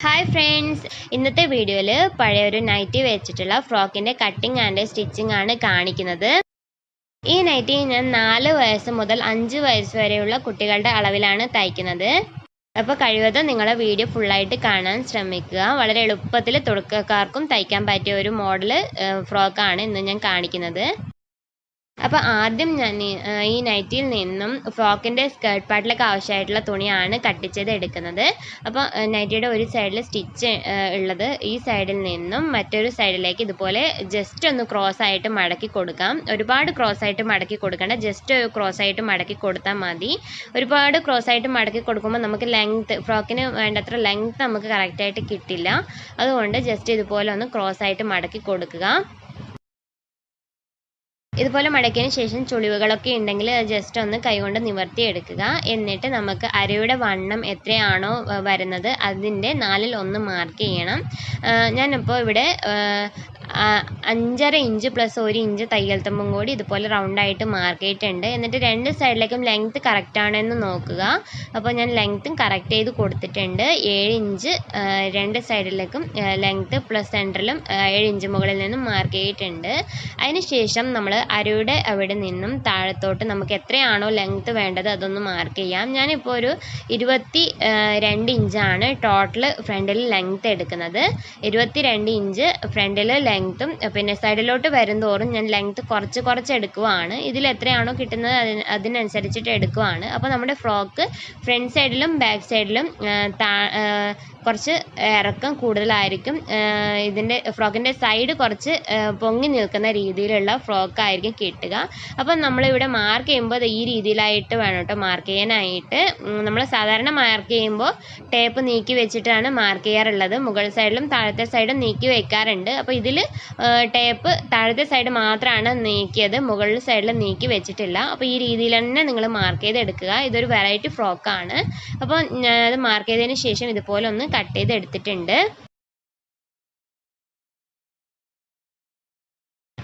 Hi friends ഇന്നത്തെ വീഡിയോയിൽ പഴയ ഒരു നൈറ്റി വെച്ചിട്ടുള്ള ഫ്രോക്കിന്റെ കട്ടിങ് ആൻഡ് സ്റ്റിച്ചിങ് ആണ് കാണിക്കുന്നത്. ഈ നൈറ്റി ഞാൻ നാല് വയസ്സ് മുതൽ അഞ്ച് വയസ്സ് വരെയുള്ള കുട്ടികളുടെ അളവിലാണ് തയ്ക്കുന്നത്. അപ്പോൾ കഴിവതും നിങ്ങളെ വീഡിയോ ഫുള്ളായിട്ട് കാണാൻ ശ്രമിക്കുക. വളരെ എളുപ്പത്തിൽ തുടക്കക്കാർക്കും തയ്ക്കാൻ പറ്റിയ ഒരു മോഡൽ ഫ്രോക്കാണ് ഇന്ന് ഞാൻ കാണിക്കുന്നത്. അപ്പോൾ ആദ്യം ഞാൻ ഈ- നൈറ്റിയിൽ നിന്നും ഫ്രോക്കിന്റെ സ്കേർട്ട് പാർട്ടിലൊക്കെ ആവശ്യമായിട്ടുള്ള തുണിയാണ് കട്ട് ചെയ്ത് എടുക്കുന്നത് അപ്പോൾ നൈറ്റിയുടെ ഒരു സൈഡിൽ സ്റ്റിച്ച് ഉള്ളത്. ഈ സൈഡിൽ നിന്നും മറ്റൊരു സൈഡിലേക്ക് ഇതുപോലെ ജസ്റ്റ് ഒന്ന് ക്രോസ് ആയിട്ട് മടക്കി കൊടുക്കാം. ഒരുപാട് ക്രോസ് ആയിട്ട് മടക്കി കൊടുക്കേണ്ട. ജസ്റ്റ് ക്രോസ് ആയിട്ട് മടക്കി കൊടുത്താൽ മതി. ഒരുപാട് ക്രോസ് ആയിട്ട് മടക്കി കൊടുക്കുമ്പോൾ നമുക്ക് ലെങ്ത് ഫ്രോക്കിന് വേണ്ടത്ര ലെങ്ത് നമുക്ക് കറക്റ്റായിട്ട് കിട്ടില്ല. അതുകൊണ്ട് ജസ്റ്റ് ഇതുപോലെ ഒന്ന് ക്രോസ് ആയിട്ട് മടക്കി കൊടുക്കുക. ഇതുപോലെ മടക്കിയതിന് ശേഷം ചുളിവുകളൊക്കെ ഉണ്ടെങ്കിൽ ജസ്റ്റ് ഒന്ന് കൈകൊണ്ട് നിവർത്തി എടുക്കുക. എന്നിട്ട് നമുക്ക് അരയുടെ വണ്ണം എത്രയാണോ വരുന്നത് അതിന്റെ നാലിൽ ഒന്ന് മാർക്ക് ചെയ്യണം. ഞാനിപ്പോൾ ഇവിടെ അഞ്ചര ഇഞ്ച് പ്ലസ് ഒരു ഇഞ്ച് തയ്യൽ തുമ്പും കൂടി ഇതുപോലെ റൗണ്ടായിട്ട് മാർക്ക് ചെയ്തിട്ടുണ്ട്. എന്നിട്ട് രണ്ട് സൈഡിലേക്കും ലെങ്ത് കറക്റ്റ് ആണെന്ന് നോക്കുക. അപ്പോൾ ഞാൻ ലെങ്ത്തും കറക്റ്റ് ചെയ്ത് കൊടുത്തിട്ടുണ്ട്. ഏഴ് ഇഞ്ച് രണ്ട് സൈഡിലേക്കും ലെങ്ത് പ്ലസ് സെന്ററിലും ഏഴ് ഇഞ്ച് മുകളിൽ നിന്നും മാർക്ക് ചെയ്തിട്ടുണ്ട്. അതിനുശേഷം നമ്മൾ അരയുടെ അവിടെ നിന്നും താഴത്തോട്ട് നമുക്ക് എത്രയാണോ ലെങ്ത്ത് വേണ്ടത് അതൊന്ന് മാർക്ക് ചെയ്യാം. ഞാനിപ്പോൾ ഒരു ഇരുപത്തി രണ്ട് ഇഞ്ചാണ് ടോട്ടൽ ഫ്രണ്ടിൽ ലെങ്ത്ത് എടുക്കുന്നത്. ഇരുപത്തി രണ്ട് ഇഞ്ച് ഫ്രണ്ടിൽ ലെങ്ത്തും പിന്നെ സൈഡിലോട്ട് വരുന്തോറും ഞാൻ ലെങ്ത്ത് കുറച്ച് കുറച്ച് എടുക്കുവാണ്. ഇതിൽ എത്രയാണോ കിട്ടുന്നത് അതിന് അതിനനുസരിച്ചിട്ട് എടുക്കുവാണ്. അപ്പോൾ നമ്മുടെ ഫ്രോക്ക് ഫ്രണ്ട് സൈഡിലും ബാക്ക് സൈഡിലും കുറച്ച് ഇറക്കം കൂടുതലായിരിക്കും. ഇതിന്റെ ഫ്രോക്കിന്റെ സൈഡ് കുറച്ച് പൊങ്ങി നിൽക്കുന്ന രീതിയിലുള്ള ഫ്രോക്ക് ആയിരിക്കും കിട്ടുക. അപ്പം നമ്മളിവിടെ മാർക്ക് ചെയ്യുമ്പോൾ ഈ രീതിയിലായിട്ട് വേണം കേട്ടോ മാർക്ക് ചെയ്യാനായിട്ട്. നമ്മൾ സാധാരണ മാർക്ക് ചെയ്യുമ്പോൾ ടേപ്പ് നീക്കി വെച്ചിട്ടാണ് മാർക്ക് ചെയ്യാറുള്ളത്. മുകൾ സൈഡിലും താഴത്തെ സൈഡും നീക്കി വെക്കാറുണ്ട്. അപ്പോൾ ഇതിൽ ടേപ്പ് താഴത്തെ സൈഡ് മാത്രമാണ് നീക്കിയത്. മുകളിൽ സൈഡിൽ നീക്കി വെച്ചിട്ടില്ല. അപ്പോൾ ഈ രീതിയിൽ തന്നെ നിങ്ങൾ മാർക്ക് ചെയ്ത് എടുക്കുക ഇതൊരു വെറൈറ്റി ഫ്രോക്കാണ് അപ്പോൾ ഞാനത് മാർക്ക് ചെയ്തതിന് ശേഷം ഇതുപോലെ ഒന്ന് കട്ട് ചെയ്ത് എടുത്തിട്ടുണ്ട്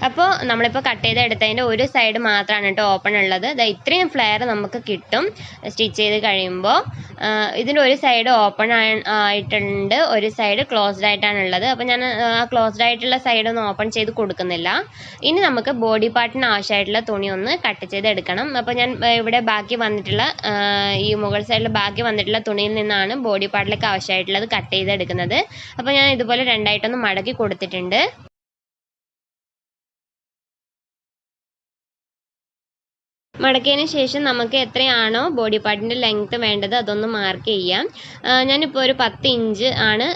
അപ്പോൾ നമ്മളിപ്പോൾ കട്ട് ചെയ്ത് എടുത്തതിന്റെ ഒരു സൈഡ് മാത്രമാണ് കേട്ടോ ഓപ്പൺ ഉള്ളത്. ദാ ഇത്രയും ഫ്ലെയർ നമുക്ക് കിട്ടും. സ്റ്റിച്ച് ചെയ്ത് കഴിയുമ്പോൾ ഇതിന്റെ ഒരു സൈഡ് ഓപ്പൺ ആയിട്ടുണ്ട്. ഒരു സൈഡ് ക്ലോസ്ഡ് ആയിട്ടാണ് ഉള്ളത്. അപ്പോൾ ഞാൻ ആ ക്ലോസ്ഡ് ആയിട്ടുള്ള സൈഡ് ഒന്നും ഓപ്പൺ ചെയ്ത് കൊടുക്കുന്നില്ല. ഇനി നമുക്ക് ബോഡി പാർട്ടിന് ആവശ്യമായിട്ടുള്ള തുണി ഒന്ന് കട്ട് ചെയ്ത് എടുക്കണം. അപ്പോൾ ഞാൻ ഇവിടെ ബാക്കി വന്നിട്ടുള്ള ഈ മുകൾ സൈഡിൽ ബാക്കി വന്നിട്ടുള്ള തുണിയിൽ നിന്നാണ് ബോഡി പാർട്ടിലേക്ക് ആവശ്യമായിട്ടുള്ളത് കട്ട് ചെയ്ത് എടുക്കുന്നത്. അപ്പോൾ ഞാൻ ഇതുപോലെ രണ്ടായിട്ടൊന്ന് മടക്കി കൊടുത്തിട്ടുണ്ട്. മടക്കിയതിന് ശേഷം നമുക്ക് എത്രയാണോ ബോഡി പാർട്ടിന്റെ ലെങ്ത് വേണ്ടത് അതൊന്ന് മാർക്ക് ചെയ്യാം. ഞാനിപ്പോൾ ഒരു പത്ത് ഇഞ്ച് ആണ്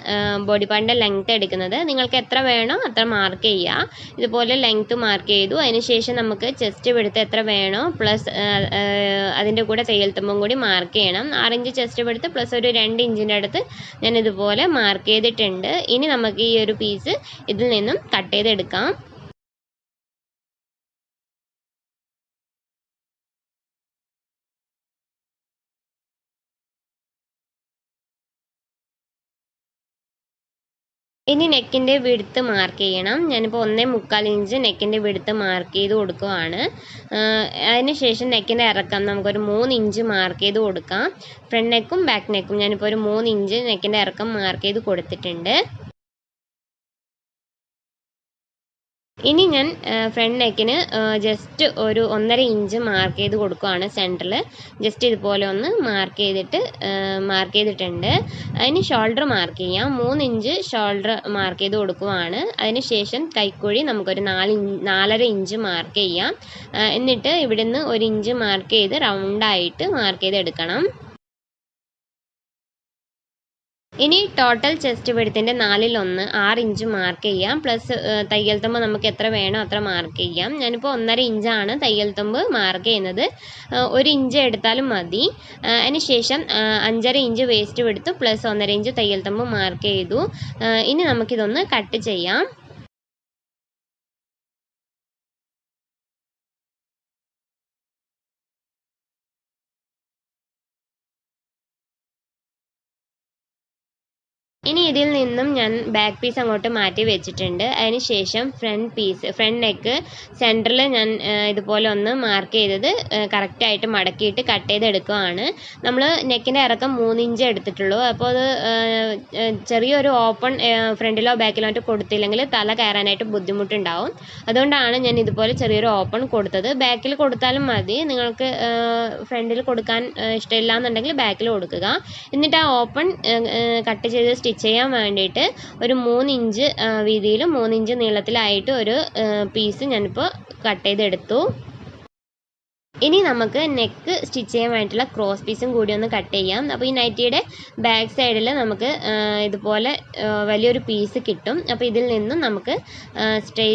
ബോഡി പാർട്ടിന്റെ ലെങ്ത് എടുക്കുന്നത്. നിങ്ങൾക്ക് എത്ര വേണോ അത്ര മാർക്ക് ചെയ്യുക ഇതുപോലെ ലെങ്ത് മാർക്ക് ചെയ്തു. അതിന് ശേഷം നമുക്ക് ചെസ്റ്റ് പിടുത്ത് എത്ര വേണോ പ്ലസ് അതിന്റെ കൂടെ തയ്യൽ കൂടി മാർക്ക് ചെയ്യണം. ആറിഞ്ച് ചെസ്റ്റ് പിടുത്ത് പ്ലസ് ഒരു രണ്ട് ഇഞ്ചിന്റെ അടുത്ത് ഞാൻ ഇതുപോലെ മാർക്ക് ചെയ്തിട്ടുണ്ട്. ഇനി നമുക്ക് ഈ ഒരു പീസ് ഇതിൽ നിന്നും കട്ട് ചെയ്തെടുക്കാം. ഇനി നെക്കിന്റെ വിടുത്ത് മാർക്ക് ചെയ്യണം. ഞാനിപ്പോൾ ഒന്നേ മുക്കാൽ ഇഞ്ച് നെക്കിന്റെ വിടുത്ത് മാർക്ക് ചെയ്ത് കൊടുക്കുവാണ്. അതിന് ശേഷം നെക്കിന്റെ ഇറക്കം നമുക്കൊരു മൂന്ന് ഇഞ്ച് മാർക്ക് ചെയ്ത് കൊടുക്കാം. ഫ്രണ്ട് നെക്കും ബാക്ക് നെക്കും ഞാനിപ്പോൾ ഒരു മൂന്ന് ഇഞ്ച് നെക്കിന്റെ ഇറക്കം മാർക്ക് ചെയ്ത് കൊടുത്തിട്ടുണ്ട്. ഇനി ഞാൻ ഫ്രണ്ട് നെക്കിന് ജസ്റ്റ് ഒരു ഒന്നര ഇഞ്ച് മാർക്ക് ചെയ്ത് കൊടുക്കുകയാണ് സെന്ററിൽ ജസ്റ്റ് ഇതുപോലെ ഒന്ന് മാർക്ക് ചെയ്തിട്ട് മാർക്ക് ചെയ്തിട്ടുണ്ട്. അതിന് ഷോൾഡർ മാർക്ക് ചെയ്യാം. മൂന്ന് ഇഞ്ച് ഷോൾഡർ മാർക്ക് ചെയ്ത് കൊടുക്കുവാണ്. അതിന് ശേഷം കൈക്കുഴി നമുക്കൊരു നാല് നാലര ഇഞ്ച് മാർക്ക് ചെയ്യാം. എന്നിട്ട് ഇവിടുന്ന് ഒരു ഇഞ്ച് മാർക്ക് ചെയ്ത് റൗണ്ടായിട്ട് മാർക്ക് ചെയ്ത് എടുക്കണം ഇനി ടോട്ടൽ ചെസ്റ്റ് വെടുത്തിന്റെ നാലിലൊന്ന് ആറ് ഇഞ്ച് മാർക്ക് ചെയ്യാം. പ്ലസ് തയ്യൽ തുമ്പ് നമുക്ക് എത്ര വേണോ അത്ര മാർക്ക് ചെയ്യാം. ഞാനിപ്പോൾ ഒന്നര ഇഞ്ചാണ് തയ്യൽ തുമ്പ് മാർക്ക് ചെയ്യുന്നത്. ഒരു ഇഞ്ച് എടുത്താലും മതി. അതിനുശേഷം അഞ്ചര ഇഞ്ച് വേസ്റ്റ് എടുത്തു പ്ലസ് ഒന്നര ഇഞ്ച് തയ്യൽ തുമ്പ് മാർക്ക് ചെയ്തു. ഇനി നമുക്കിതൊന്ന് കട്ട് ചെയ്യാം. ഇനി ഇതിൽ നിന്നും ഞാൻ ബാക്ക് പീസ് അങ്ങോട്ട് മാറ്റി വെച്ചിട്ടുണ്ട്. അതിന് ശേഷം ഫ്രണ്ട് പീസ് ഫ്രണ്ട് നെക്ക് സെന്ററിൽ ഞാൻ ഇതുപോലെ ഒന്ന് മാർക്ക് ചെയ്തത് കറക്റ്റായിട്ട് മടക്കിയിട്ട് കട്ട് ചെയ്തെടുക്കുകയാണ് നമ്മൾ നെക്കിന്റെ ഇറക്കം മൂന്ന് ഇഞ്ച് എടുത്തിട്ടുള്ളൂ. അപ്പോൾ അത് ചെറിയൊരു ഓപ്പൺ ഫ്രണ്ടിലോ ബാക്കിലോ ആയിട്ട് കൊടുത്തില്ലെങ്കിൽ തല കയറാനായിട്ട് ബുദ്ധിമുട്ടുണ്ടാവും. അതുകൊണ്ടാണ് ഞാൻ ഇതുപോലെ ചെറിയൊരു ഓപ്പൺ കൊടുത്തത്. ബാക്കിൽ കൊടുത്താലും മതി. നിങ്ങൾക്ക് ഫ്രണ്ടിൽ കൊടുക്കാൻ ഇഷ്ടമില്ല എന്നുണ്ടെങ്കിൽ ബാക്കിൽ കൊടുക്കുക. എന്നിട്ട് ആ ഓപ്പൺ കട്ട് ചെയ്ത് സ്റ്റിച്ച് ചെയ്യാൻ വേണ്ടിയിട്ട് ഒരു മൂന്നിഞ്ച് വീതിയിലും മൂന്നിഞ്ച് നീളത്തിലായിട്ട് ഒരു പീസ് ഞാനിപ്പോൾ കട്ട് ചെയ്തെടുത്തു. ഇനി നമുക്ക് നെക്ക് സ്റ്റിച്ച് ചെയ്യാൻ വേണ്ടിയിട്ടുള്ള ക്രോസ് പീസും കൂടി ഒന്ന് കട്ട് ചെയ്യാം. അപ്പോൾ ഈ നൈറ്റിയുടെ ബാക്ക് സൈഡിൽ നമുക്ക് ഇതുപോലെ വലിയൊരു പീസ് കിട്ടും. അപ്പോൾ ഇതിൽ നിന്നും നമുക്ക് സ്ട്രേ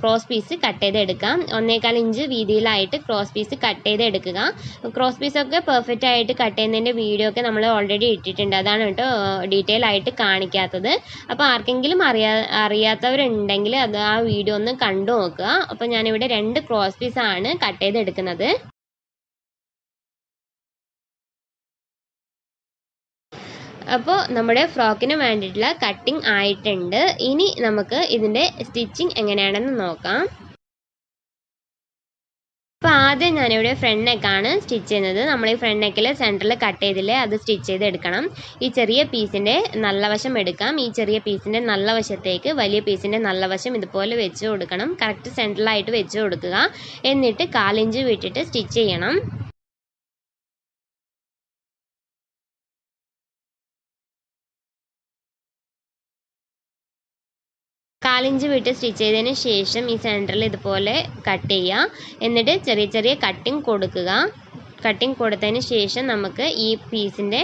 ക്രോസ് പീസ് കട്ട് ചെയ്തെടുക്കാം. ഒന്നേകാൽ ഇഞ്ച് വീതിയിലായിട്ട് ക്രോസ് പീസ് കട്ട് ചെയ്തെടുക്കുക. ക്രോസ് പീസൊക്കെ പെർഫെക്റ്റ് ആയിട്ട് കട്ട് ചെയ്യുന്നതിന്റെ വീഡിയോ ഒക്കെ നമ്മൾ ഓൾറെഡി ഇട്ടിട്ടുണ്ട്. അതാണ് കേട്ടോ ഡീറ്റെയിൽ ആയിട്ട് കാണിക്കാത്തത്. അപ്പോൾ ആർക്കെങ്കിലും അറിയാ അറിയാത്തവരുണ്ടെങ്കിൽ അത് ആ വീഡിയോ ഒന്ന് കണ്ടു നോക്കുക. അപ്പോൾ ഞാനിവിടെ രണ്ട് ക്രോസ് പീസാണ് കട്ട് ചെയ്തെടുക്കുന്നത്. അപ്പോൾ നമ്മുടെ ഫ്രോക്കിന് വേണ്ടിയിട്ടുള്ള കട്ടിംഗ് ആയിട്ടുണ്ട്. ഇനി നമുക്ക് ഇതിന്റെ സ്റ്റിച്ചിങ് എങ്ങനെയാണെന്ന് നോക്കാം. അപ്പോൾ ആദ്യം ഞാനിവിടെ ഫ്രണ്ട് നെക്കാണ് സ്റ്റിച്ച് ചെയ്യുന്നത്. നമ്മൾ ഈ ഫ്രണ്ട് നെക്കിൽ സെന്ററിൽ കട്ട് ചെയ്തില്ലേ അത് സ്റ്റിച്ച് ചെയ്ത് എടുക്കണം. ഈ ചെറിയ പീസിന്റെ നല്ല വശം എടുക്കാം. ഈ ചെറിയ പീസിന്റെ നല്ല വശത്തേക്ക് വലിയ പീസിന്റെ നല്ല വശം ഇതുപോലെ വെച്ച് കൊടുക്കണം. കറക്റ്റ് സെന്ററിലായിട്ട് വെച്ച് കൊടുക്കുക. എന്നിട്ട് കാലിഞ്ച് വിട്ടിട്ട് സ്റ്റിച്ച് ചെയ്യണം. കാലിഞ്ച് വിട്ട് സ്റ്റിച്ച് ചെയ്തതിന് ശേഷം ഈ സെന്ററിൽ ഇതുപോലെ കട്ട് ചെയ്യുക എന്നിട്ട് ചെറിയ ചെറിയ കട്ടിങ് കൊടുക്കുക. കട്ടിങ് കൊടുത്തതിന് ശേഷം നമുക്ക് ഈ പീസിന്റെ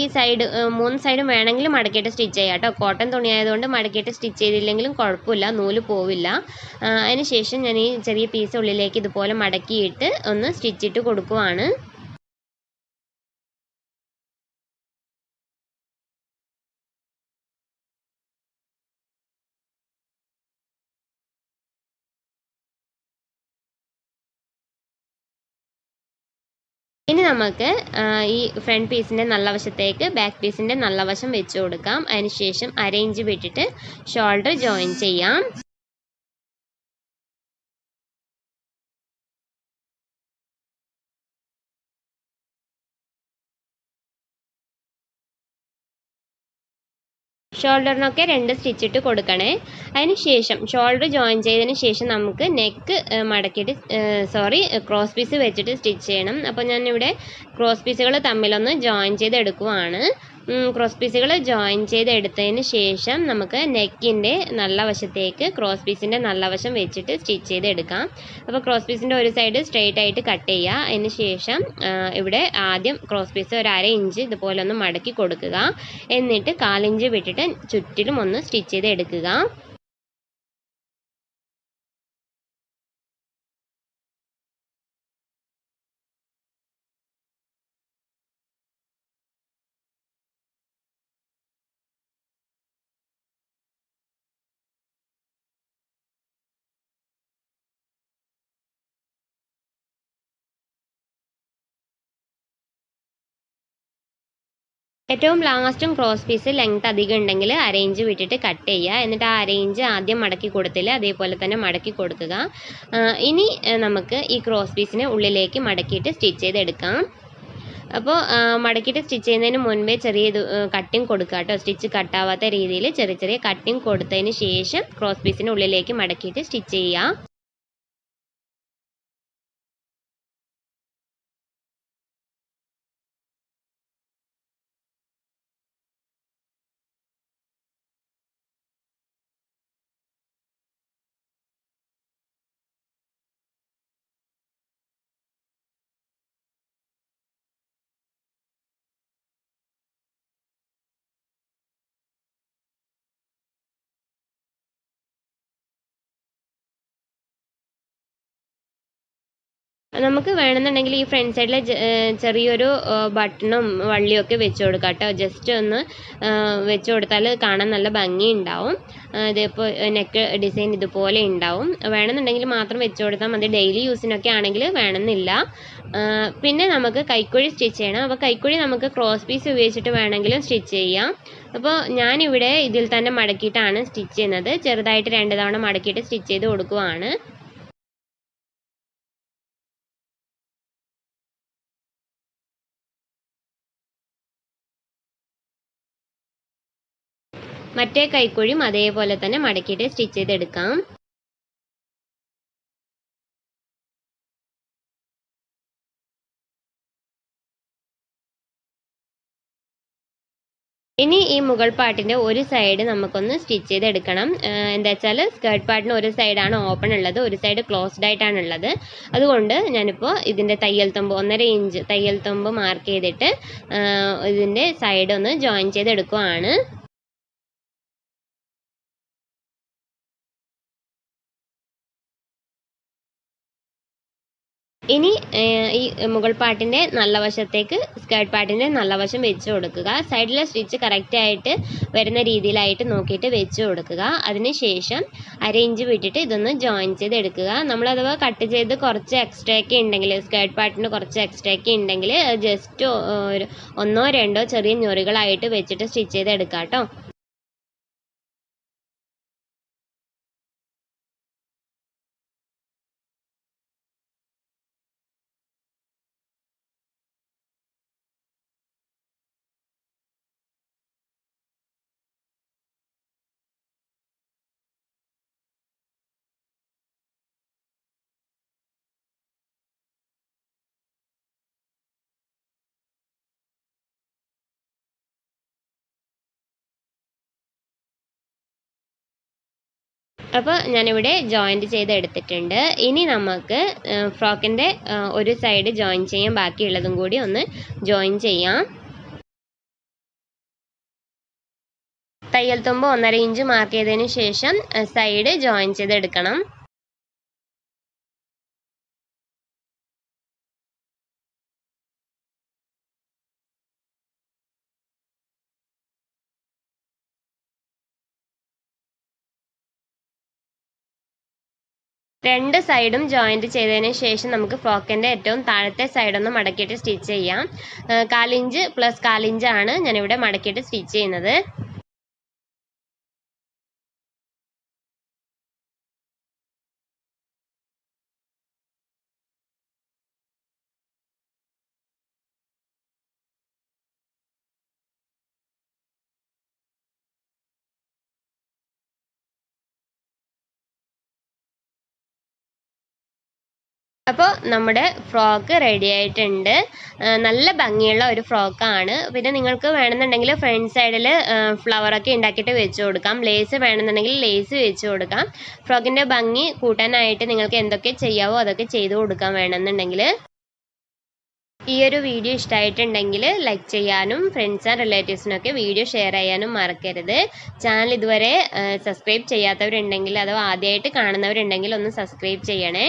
ഈ സൈഡ് മൂന്ന് സൈഡും വേണമെങ്കിൽ മടക്കിയിട്ട് സ്റ്റിച്ച് ചെയ്യാം കേട്ടോ. കോട്ടൺ തുണിയായതുകൊണ്ട് മടക്കിയിട്ട് സ്റ്റിച്ച് ചെയ്തില്ലെങ്കിലും കുഴപ്പമില്ല. നൂൽ പോവില്ല. അതിന് ശേഷം ഞാൻ ഈ ചെറിയ പീസ് ഉള്ളിലേക്ക് ഇതുപോലെ മടക്കിയിട്ട് ഒന്ന് സ്റ്റിച്ചിട്ട് കൊടുക്കുവാണ്. ഇനി നമുക്ക് ഈ ഫ്രണ്ട് പീസിന്റെ നല്ല വശത്തേക്ക് ബാക്ക് പീസിന്റെ നല്ല വശം വെച്ച് കൊടുക്കാം. അതിനുശേഷം അരയിഞ്ച് വിട്ടിട്ട് ഷോൾഡർ ജോയിൻ ചെയ്യാം. ഷോൾഡറിനൊക്കെ രണ്ട് സ്റ്റിച്ച് ഇട്ട് കൊടുക്കണേ. അതിന് ശേഷം ഷോൾഡർ ജോയിൻ ചെയ്തതിന് ശേഷം നമുക്ക് നെക്ക് മടക്കിയിട്ട് സോറി ക്രോസ് പീസ് വെച്ചിട്ട് സ്റ്റിച്ച് ചെയ്യണം. അപ്പോൾ ഞാനിവിടെ ക്രോസ് പീസുകൾ തമ്മിലൊന്ന് ജോയിൻ ചെയ്ത് എടുക്കുവാണ് ക്രോസ് പീസുകൾ ജോയിൻ ചെയ്ത് എടുത്തതിന് ശേഷം നമുക്ക് നെക്കിന്റെ നല്ല വശത്തേക്ക് ക്രോസ് പീസിന്റെ നല്ല വശം വെച്ചിട്ട് സ്റ്റിച്ച് ചെയ്ത് എടുക്കാം അപ്പോൾ ക്രോസ് പീസിന്റെ ഒരു സൈഡ് സ്ട്രെയിറ്റ് ആയിട്ട് കട്ട് ചെയ്യുക അതിന് ശേഷം ഇവിടെ ആദ്യം ക്രോസ് പീസ് ഒരു അര ഇഞ്ച് ഇതുപോലെ ഒന്ന് മടക്കി കൊടുക്കുക. എന്നിട്ട് കാലിഞ്ച് വിട്ടിട്ട് ചുറ്റിലും ഒന്ന് സ്റ്റിച്ച് ചെയ്ത് ഏറ്റവും ലാസ്റ്റും ക്രോസ് പീസ് ലെങ്ത് അധികം ഉണ്ടെങ്കിൽ അരേഞ്ച് വിട്ടിട്ട് കട്ട് ചെയ്യുക. എന്നിട്ട് ആ അരേഞ്ച് ആദ്യം മടക്കി കൊടുത്തില്ല അതേപോലെ തന്നെ മടക്കി കൊടുക്കുക. ഇനി നമുക്ക് ഈ ക്രോസ് പീസിനെ ഉള്ളിലേക്ക് മടക്കിയിട്ട് സ്റ്റിച്ച് ചെയ്തെടുക്കാം. അപ്പോൾ മടക്കിയിട്ട് സ്റ്റിച്ച് ചെയ്യുന്നതിന് മുൻപേ ചെറിയ കട്ടിങ് കൊടുക്കുക കേട്ടോ. സ്റ്റിച്ച് കട്ടാവാത്ത രീതിയിൽ ചെറിയ ചെറിയ കട്ടിങ് കൊടുത്തതിന് ശേഷം ക്രോസ് പീസിന് ഉള്ളിലേക്ക് മടക്കിയിട്ട് സ്റ്റിച്ച് ചെയ്യുക. നമുക്ക് വേണമെന്നുണ്ടെങ്കിൽ ഈ ഫ്രണ്ട് സൈഡിൽ ചെറിയൊരു ബട്ടണും വള്ളിയും ഒക്കെ വെച്ച് കൊടുക്കാം കേട്ടോ. ജസ്റ്റ് ഒന്ന് വെച്ച് കൊടുത്താൽ കാണാൻ നല്ല ഭംഗി ഉണ്ടാവും ഇതിപ്പോൾ നെക്ക് ഡിസൈൻ ഇതുപോലെ ഉണ്ടാവും. വേണമെന്നുണ്ടെങ്കിൽ മാത്രം വെച്ച് കൊടുത്താൽ മതി. ഡെയിലി യൂസിനൊക്കെ ആണെങ്കിൽ വേണമെന്നില്ല. പിന്നെ നമുക്ക് കൈക്കുഴി സ്റ്റിച്ച് ചെയ്യണം. അപ്പോൾ കൈക്കുഴി നമുക്ക് ക്രോസ് പീസ് ഉപയോഗിച്ചിട്ട് വേണമെങ്കിലും സ്റ്റിച്ച് ചെയ്യാം. അപ്പോൾ ഞാനിവിടെ ഇതിൽ തന്നെ മടക്കിയിട്ടാണ് സ്റ്റിച്ച് ചെയ്യുന്നത്. ചെറുതായിട്ട് രണ്ട് തവണ മടക്കിയിട്ട് സ്റ്റിച്ച് ചെയ്ത് കൊടുക്കുവാണ്. മറ്റേ കൈക്കുഴിയും അതേപോലെ തന്നെ മടക്കിയിട്ട് സ്റ്റിച്ച് ചെയ്തെടുക്കാം. ഇനി ഈ മുകൾ പാട്ടിന്റെ ഒരു സൈഡ് നമുക്കൊന്ന് സ്റ്റിച്ച് ചെയ്തെടുക്കണം. എന്താ വെച്ചാൽ സ്കേർട്ട് പാർട്ടിന് ഒരു സൈഡാണ് ഓപ്പൺ ഉള്ളത് ഒരു സൈഡ് ക്ലോസ്ഡ് ആയിട്ടാണ് ഉള്ളത്. അതുകൊണ്ട് ഞാനിപ്പോൾ ഇതിന്റെ തയ്യൽ തുമ്പ് ഒന്നര ഇഞ്ച് തയ്യൽ തുമ്പ് മാർക്ക് ചെയ്തിട്ട് ഇതിന്റെ സൈഡ് ഒന്ന് ജോയിൻ ചെയ്തെടുക്കുവാണ്. ഇനി ഈ മുകൾ പാട്ടിന്റെ നല്ല വശത്തേക്ക് സ്കേർട്ട് പാട്ടിന്റെ നല്ല വശം വെച്ച് കൊടുക്കുക. സൈഡിലെ സ്റ്റിച്ച് കറക്റ്റായിട്ട് വരുന്ന രീതിയിലായിട്ട് നോക്കിയിട്ട് വെച്ച് കൊടുക്കുക. അതിനുശേഷം അര ഇഞ്ച് വിട്ടിട്ട് ഇതൊന്ന് ജോയിൻ ചെയ്ത് എടുക്കുക നമ്മൾ അഥവാ കട്ട് ചെയ്ത് കുറച്ച് എക്സ്ട്രാ ഒക്കെ ഉണ്ടെങ്കിൽ സ്കേർട്ട് പാട്ടിന് കുറച്ച് എക്സ്ട്രാ ഒക്കെ ഉണ്ടെങ്കിൽ ജസ്റ്റ് ഒന്നോ രണ്ടോ ചെറിയ ഞൊറികളായിട്ട് വെച്ചിട്ട് സ്റ്റിച്ച് ചെയ്ത് എടുക്കാം കേട്ടോ അപ്പോൾ ഞാനിവിടെ ജോയിന്റ് ചെയ്ത് എടുത്തിട്ടുണ്ട്. ഇനി നമുക്ക് ഫ്രോക്കിന്റെ ഒരു സൈഡ് ജോയിൻ ചെയ്യാൻ ബാക്കിയുള്ളതും കൂടി ഒന്ന് ജോയിൻ ചെയ്യാം. തയ്യൽ തുമ്പ് ഒന്നര ഇഞ്ച് മാർക്ക് ചെയ്തതിന് ശേഷം സൈഡ് ജോയിൻ ചെയ്തെടുക്കണം. രണ്ട് സൈഡും ജോയിന്റ് ചെയ്തതിന് ശേഷം നമുക്ക് ഫ്രോക്കിന്റെ ഏറ്റവും താഴത്തെ സൈഡൊന്ന് മടക്കിയിട്ട് സ്റ്റിച്ച് ചെയ്യാം. കാലിഞ്ച് പ്ലസ് കാലിഞ്ചാണ് ഞാനിവിടെ മടക്കിയിട്ട് സ്റ്റിച്ച് ചെയ്യുന്നത്. അപ്പോൾ നമ്മുടെ ഫ്രോക്ക് റെഡി ആയിട്ടുണ്ട്. നല്ല ഭംഗിയുള്ള ഒരു ഫ്രോക്കാണ്. പിന്നെ നിങ്ങൾക്ക് വേണമെന്നുണ്ടെങ്കിൽ ഫ്രണ്ട് സൈഡിൽ ഫ്ലവറൊക്കെ ഉണ്ടാക്കിയിട്ട് വെച്ച് കൊടുക്കാം. ലേസ് വേണമെന്നുണ്ടെങ്കിൽ ലേസ് വെച്ച് കൊടുക്കാം. ഫ്രോക്കിന്റെ ഭംഗി കൂട്ടാനായിട്ട് നിങ്ങൾക്ക് എന്തൊക്കെ ചെയ്യാവോ അതൊക്കെ ചെയ്തു കൊടുക്കാം വേണമെന്നുണ്ടെങ്കിൽ. ഈ ഒരു വീഡിയോ ഇഷ്ടമായിട്ടുണ്ടെങ്കിൽ ലൈക്ക് ചെയ്യാനും ഫ്രണ്ട്സ് ആൻഡ് റിലേറ്റീവ്സിനൊക്കെ വീഡിയോ ഷെയർ ചെയ്യാനും മറക്കരുത്. ചാനൽ ഇതുവരെ സബ്സ്ക്രൈബ് ചെയ്യാത്തവരുണ്ടെങ്കിൽ അതോ ആദ്യമായിട്ട് കാണുന്നവരുണ്ടെങ്കിൽ ഒന്ന് സബ്സ്ക്രൈബ് ചെയ്യണേ.